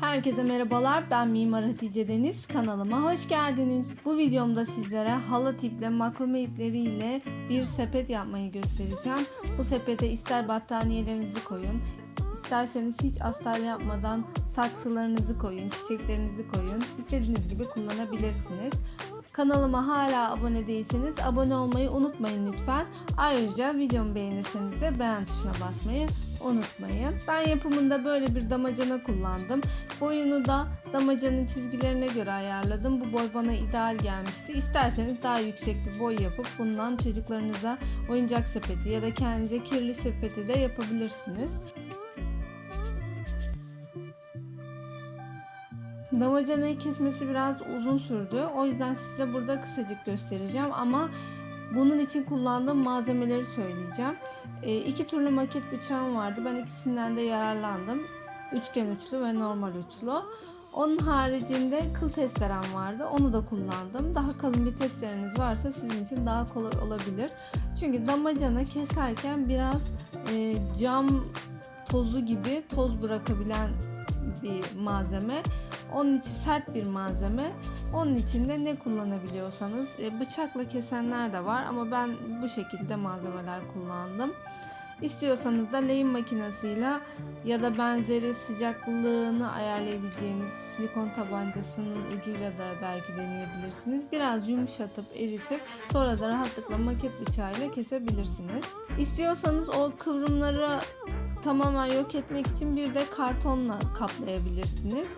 Herkese merhabalar. Ben Mimar Hatice Deniz. Kanalıma hoş geldiniz. Bu videomda sizlere halat iple makrome ipleriyle bir sepet yapmayı göstereceğim. Bu sepete ister battaniyelerinizi koyun, isterseniz hiç astar yapmadan saksılarınızı koyun, çiçeklerinizi koyun. İstediğiniz gibi kullanabilirsiniz. Kanalıma hala abone değilseniz abone olmayı unutmayın lütfen. Ayrıca videomu beğenirseniz de beğen tuşuna basmayı unutmayın. Ben yapımında böyle bir damacana kullandım. Boyunu da damacanın çizgilerine göre ayarladım. Bu boy bana ideal gelmişti. İsterseniz daha yüksek bir boy yapıp bundan çocuklarınıza oyuncak sepeti ya da kendinize kirli sepeti de yapabilirsiniz. Damacanayı kesmesi biraz uzun sürdü. O yüzden size burada kısacık göstereceğim ama bunun için kullandığım malzemeleri söyleyeceğim. E, iki türlü maket bıçağım vardı. Ben ikisinden de yararlandım. Üçgen uçlu ve normal uçlu. Onun haricinde kıl testerem vardı. Onu da kullandım. Daha kalın bir testereniz varsa sizin için daha kolay olabilir. Çünkü damacana keserken biraz e, cam tozu gibi toz bırakabilen bir malzeme. Onun için sert bir malzeme. Onun için de ne kullanabiliyorsanız e, bıçakla kesenler de var ama ben bu şekilde malzemeler kullandım. İstiyorsanız da lehim makinesiyle ya da benzeri sıcaklığını ayarlayabileceğiniz silikon tabancasının ucuyla da belki deneyebilirsiniz. Biraz yumuşatıp eritip sonra da rahatlıkla maket bıçağıyla kesebilirsiniz. İstiyorsanız o kıvrımları tamamen yok etmek için bir de kartonla kaplayabilirsiniz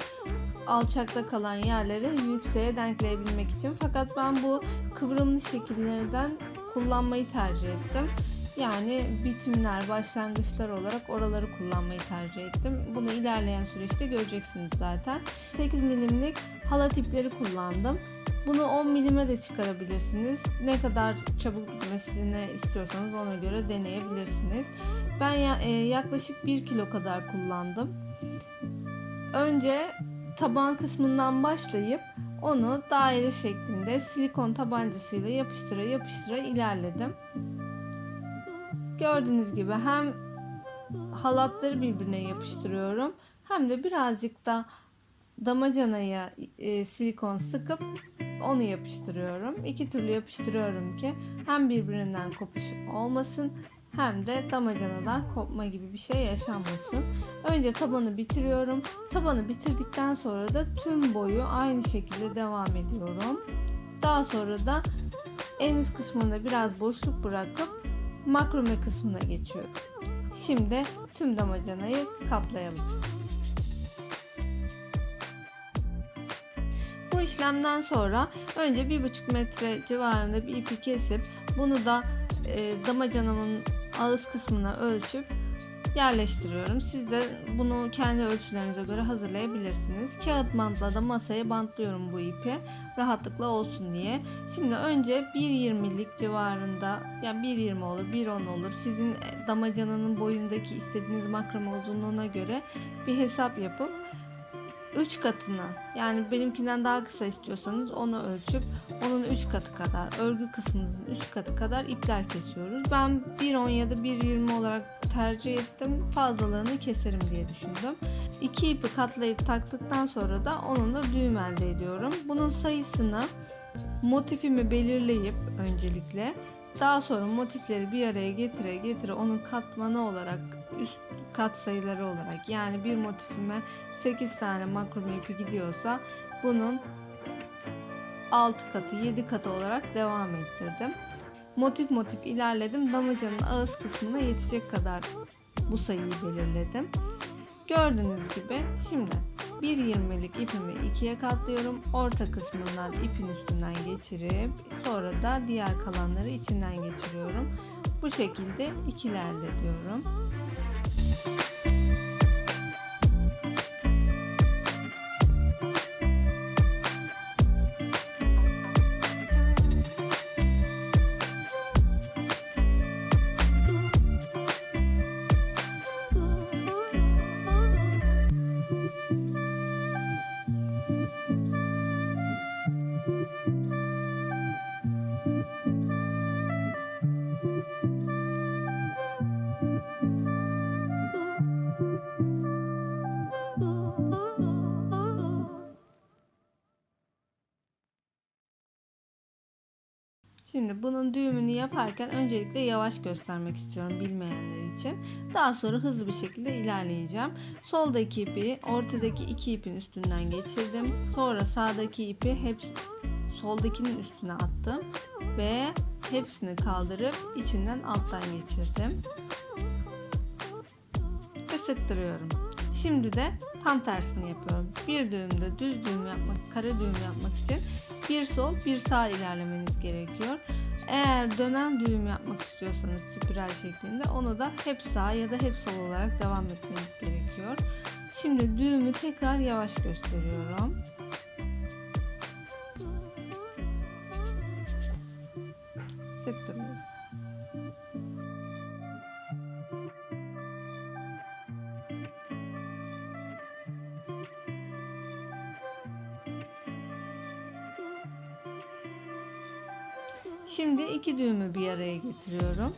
alçakta kalan yerleri yükseğe denkleyebilmek için. Fakat ben bu kıvrımlı şekillerden kullanmayı tercih ettim. Yani bitimler, başlangıçlar olarak oraları kullanmayı tercih ettim. Bunu ilerleyen süreçte göreceksiniz zaten. 8 milimlik halat ipleri kullandım. Bunu 10 milime de çıkarabilirsiniz. Ne kadar çabuk bitmesini istiyorsanız ona göre deneyebilirsiniz. Ben yaklaşık 1 kilo kadar kullandım. Önce taban kısmından başlayıp onu daire şeklinde silikon tabancasıyla yapıştıra yapıştıra ilerledim. Gördüğünüz gibi hem halatları birbirine yapıştırıyorum hem de birazcık da damacanaya e, silikon sıkıp onu yapıştırıyorum. İki türlü yapıştırıyorum ki hem birbirinden kopuş olmasın hem de damacanadan kopma gibi bir şey yaşanmasın. Önce tabanı bitiriyorum. Tabanı bitirdikten sonra da tüm boyu aynı şekilde devam ediyorum. Daha sonra da en üst kısmında biraz boşluk bırakıp makrome kısmına geçiyorum. Şimdi tüm damacanayı kaplayalım. İşlemden sonra önce 1,5 metre civarında bir ipi kesip bunu da e, damacanamın ağız kısmına ölçüp yerleştiriyorum. Siz de bunu kendi ölçülerinize göre hazırlayabilirsiniz. Kağıt bantla da masaya bantlıyorum bu ipi. Rahatlıkla olsun diye. Şimdi önce 1.20'lik civarında yani 1.20 olur 1.10 olur. Sizin damacananın boyundaki istediğiniz makrame uzunluğuna göre bir hesap yapıp 3 katına yani benimkinden daha kısa istiyorsanız onu ölçüp onun 3 katı kadar örgü kısmının 3 katı kadar ipler kesiyoruz. Ben 1.10 ya da 1.20 olarak tercih ettim. Fazlalığını keserim diye düşündüm. 2 ipi katlayıp taktıktan sonra da onunla düğüm elde ediyorum. Bunun sayısını motifimi belirleyip öncelikle daha sonra motifleri bir araya getire getire onun katmanı olarak üst kat sayıları olarak yani bir motifime 8 tane makrome ipi gidiyorsa bunun 6 katı 7 katı olarak devam ettirdim. Motif motif ilerledim. Damacanın ağız kısmına yetecek kadar bu sayıyı belirledim. Gördüğünüz gibi şimdi 1.20'lik ipimi ikiye katlıyorum. Orta kısmından ipin üstünden geçirip sonra da diğer kalanları içinden geçiriyorum. Bu şekilde ikili elde ediyorum. Şimdi bunun düğümünü yaparken öncelikle yavaş göstermek istiyorum bilmeyenler için. Daha sonra hızlı bir şekilde ilerleyeceğim. Soldaki ipi ortadaki iki ipin üstünden geçirdim. Sonra sağdaki ipi hep soldakinin üstüne attım ve hepsini kaldırıp içinden alttan geçirdim. Ve sıktırıyorum. Şimdi de tam tersini yapıyorum. Bir düğümde düz düğüm yapmak, kare düğüm yapmak için bir sol bir sağ ilerlemeniz gerekiyor. Eğer dönen düğüm yapmak istiyorsanız spiral şeklinde onu da hep sağ ya da hep sol olarak devam etmeniz gerekiyor. Şimdi düğümü tekrar yavaş gösteriyorum. Şimdi iki düğümü bir araya getiriyorum.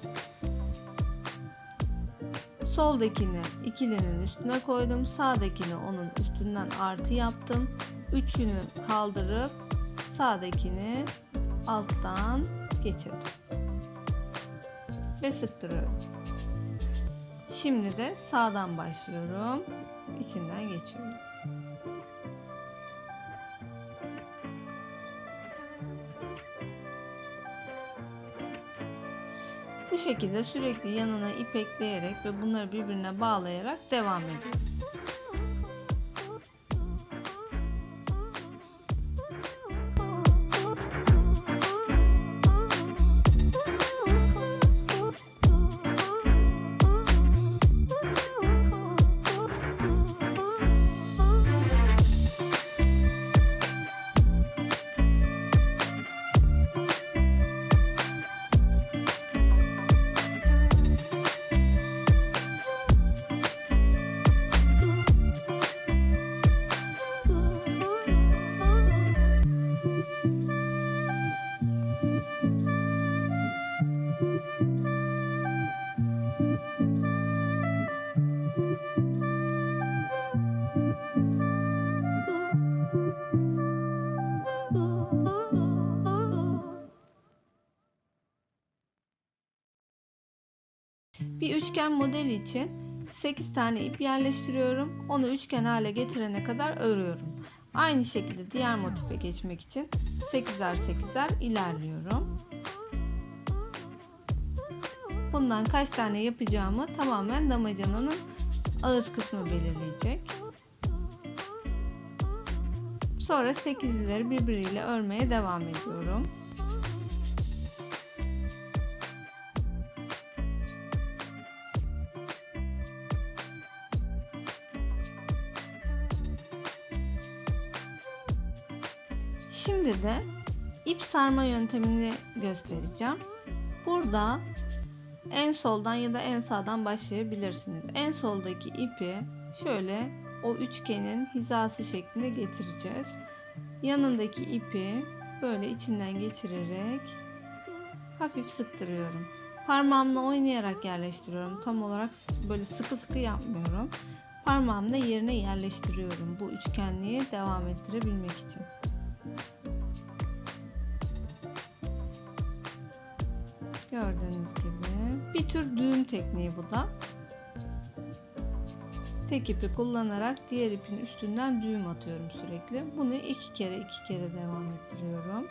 Soldakini ikilinin üstüne koydum. Sağdakini onun üstünden artı yaptım. Üçünü kaldırıp sağdakini alttan geçirdim. Ve sıktırıyorum. Şimdi de sağdan başlıyorum. İçinden geçiyorum. Bu şekilde sürekli yanına ip ekleyerek ve bunları birbirine bağlayarak devam ediyorum. Bir üçgen modeli için 8 tane ip yerleştiriyorum. Onu üçgen hale getirene kadar örüyorum. Aynı şekilde diğer motife geçmek için 8'er 8'er ilerliyorum. Bundan kaç tane yapacağımı tamamen damacananın ağız kısmı belirleyecek. Sonra 8'lileri birbiriyle örmeye devam ediyorum. Şimdi de ip sarma yöntemini göstereceğim. Burada en soldan ya da en sağdan başlayabilirsiniz. En soldaki ipi şöyle o üçgenin hizası şeklinde getireceğiz. Yanındaki ipi böyle içinden geçirerek hafif sıktırıyorum. Parmağımla oynayarak yerleştiriyorum. Tam olarak böyle sıkı sıkı yapmıyorum. Parmağımla yerine yerleştiriyorum bu üçgenliği devam ettirebilmek için. Gördüğünüz gibi bir tür düğüm tekniği bu da. Tek ipi kullanarak diğer ipin üstünden düğüm atıyorum sürekli. Bunu iki kere iki kere devam ettiriyorum.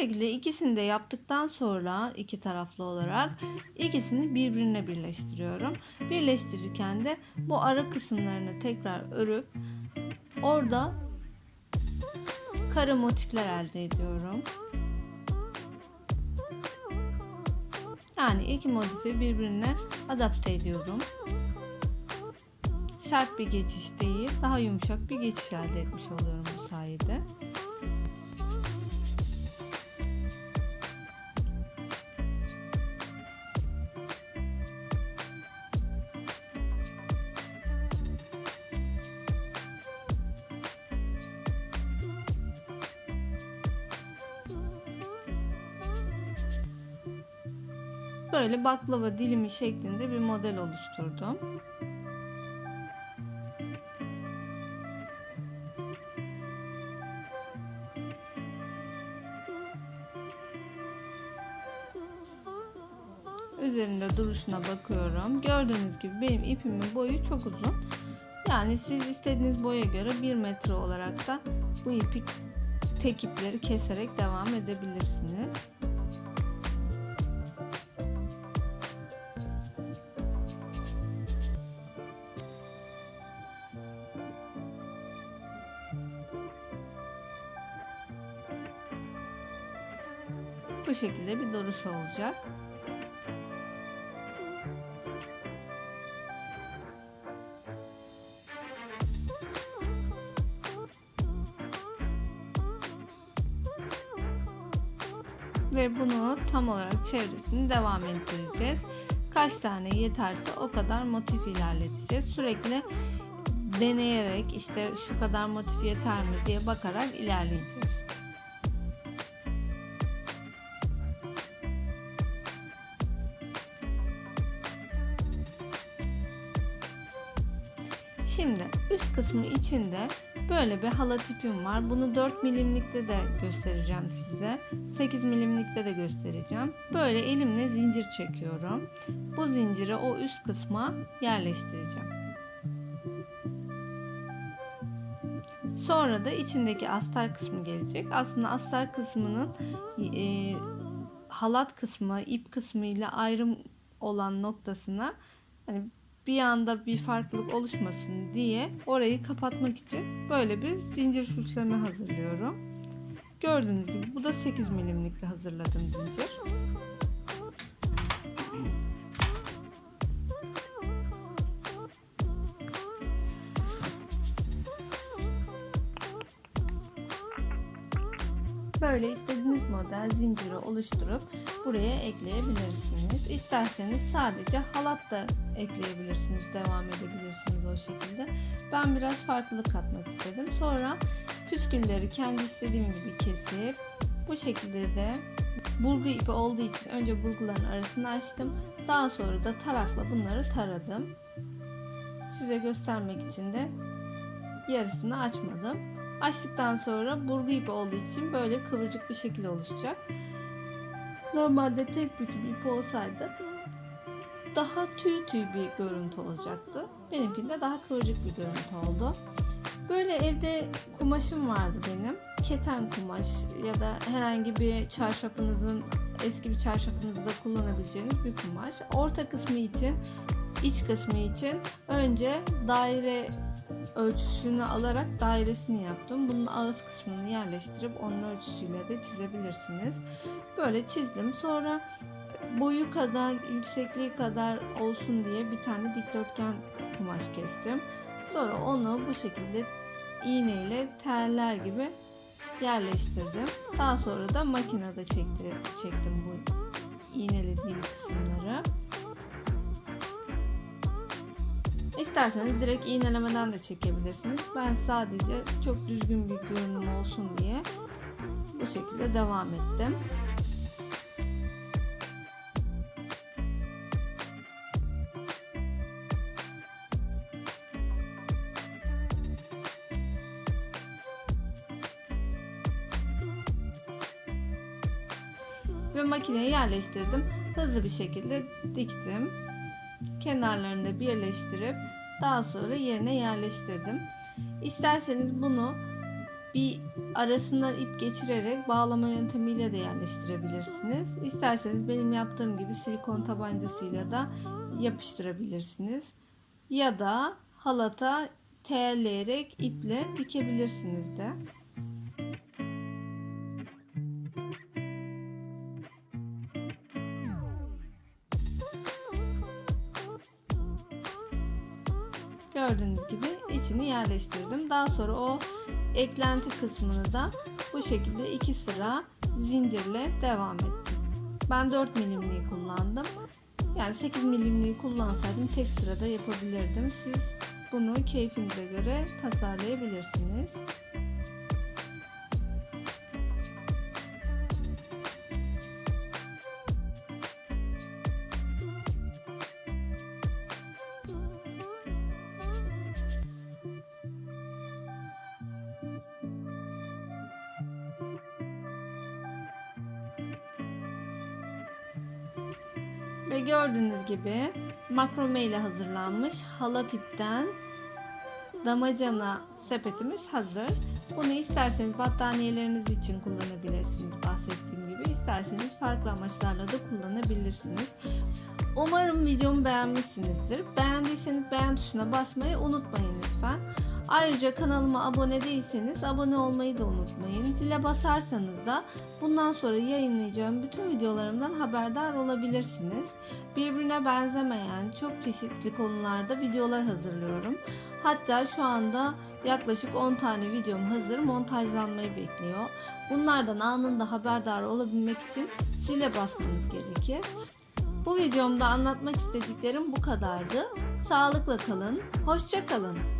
Şekilde ikisini de yaptıktan sonra iki taraflı olarak ikisini birbirine birleştiriyorum. Birleştirirken de bu ara kısımlarını tekrar örüp orada kare motifler elde ediyorum. Yani iki motifi birbirine adapte ediyorum. Sert bir geçiş değil, daha yumuşak bir geçiş elde etmiş oluyorum bu sayede. Böyle baklava dilimi şeklinde bir model oluşturdum. Üzerinde duruşuna bakıyorum. Gördüğünüz gibi benim ipimin boyu çok uzun. Yani siz istediğiniz boya göre 1 metre olarak da bu ipi tek ipleri keserek devam edebilirsiniz. Şekilde bir duruş olacak. Ve bunu tam olarak çevresini devam ettireceğiz. Kaç tane yeterse o kadar motif ilerleteceğiz. Sürekli deneyerek işte şu kadar motif yeter mi diye bakarak ilerleyeceğiz. Kısmı içinde böyle bir halat ipim var. Bunu 4 milimlikte de göstereceğim size. 8 milimlikte de göstereceğim. Böyle elimle zincir çekiyorum. Bu zinciri o üst kısma yerleştireceğim. Sonra da içindeki astar kısmı gelecek. Aslında astar kısmının e, halat kısmı, ip kısmı ile ayrım olan noktasına hani bir anda bir farklılık oluşmasın diye orayı kapatmak için böyle bir zincir süsleme hazırlıyorum. Gördüğünüz gibi bu da 8 milimlikte hazırladığım zincir. Böyle istediğiniz model zinciri oluşturup buraya ekleyebilirsiniz. İsterseniz sadece halat da ekleyebilirsiniz, devam edebilirsiniz o şekilde. Ben biraz farklılık katmak istedim. Sonra püskülleri kendi istediğim gibi kesip bu şekilde de burgu ipi olduğu için önce burguların arasını açtım. Daha sonra da tarakla bunları taradım. Size göstermek için de yarısını açmadım. Açtıktan sonra burgu ipi olduğu için böyle kıvırcık bir şekil oluşacak. Normalde tek büküm ip olsaydı daha tüy tüy bir görüntü olacaktı. Benimkinde daha kıvırcık bir görüntü oldu. Böyle evde kumaşım vardı benim. Keten kumaş ya da herhangi bir çarşafınızın eski bir çarşafınızda kullanabileceğiniz bir kumaş. Orta kısmı için, iç kısmı için önce daire ölçüsünü alarak dairesini yaptım. Bunun ağız kısmını yerleştirip onun ölçüsüyle de çizebilirsiniz. Böyle çizdim. Sonra boyu kadar, yüksekliği kadar olsun diye bir tane dikdörtgen kumaş kestim. Sonra onu bu şekilde iğneyle teller gibi yerleştirdim. Daha sonra da makinede çekti, çektim bu iğnelediğim kısımları. İsterseniz direkt iğnelemeden de çekebilirsiniz. Ben sadece çok düzgün bir görünüm olsun diye bu şekilde devam ettim. Ve makineye yerleştirdim. Hızlı bir şekilde diktim kenarlarını da birleştirip daha sonra yerine yerleştirdim. İsterseniz bunu bir arasından ip geçirerek bağlama yöntemiyle de yerleştirebilirsiniz. İsterseniz benim yaptığım gibi silikon tabancasıyla da yapıştırabilirsiniz. Ya da halata teyelleyerek iple dikebilirsiniz de. Yerleştirdim. Daha sonra o eklenti kısmını da bu şekilde iki sıra zincirle devam ettim. Ben 4 milimliği kullandım. Yani 8 milimliği kullansaydım tek sırada yapabilirdim. Siz bunu keyfinize göre tasarlayabilirsiniz. Gördüğünüz gibi makrome ile hazırlanmış halat ipten damacana sepetimiz hazır. Bunu isterseniz battaniyeleriniz için kullanabilirsiniz bahsettiğim gibi. İsterseniz farklı amaçlarla da kullanabilirsiniz. Umarım videomu beğenmişsinizdir. Beğendiyseniz beğen tuşuna basmayı unutmayın lütfen. Ayrıca kanalıma abone değilseniz abone olmayı da unutmayın. Zile basarsanız da bundan sonra yayınlayacağım bütün videolarımdan haberdar olabilirsiniz. Birbirine benzemeyen çok çeşitli konularda videolar hazırlıyorum. Hatta şu anda yaklaşık 10 tane videom hazır montajlanmayı bekliyor. Bunlardan anında haberdar olabilmek için zile basmanız gerekir. Bu videomda anlatmak istediklerim bu kadardı. Sağlıkla kalın, hoşça kalın.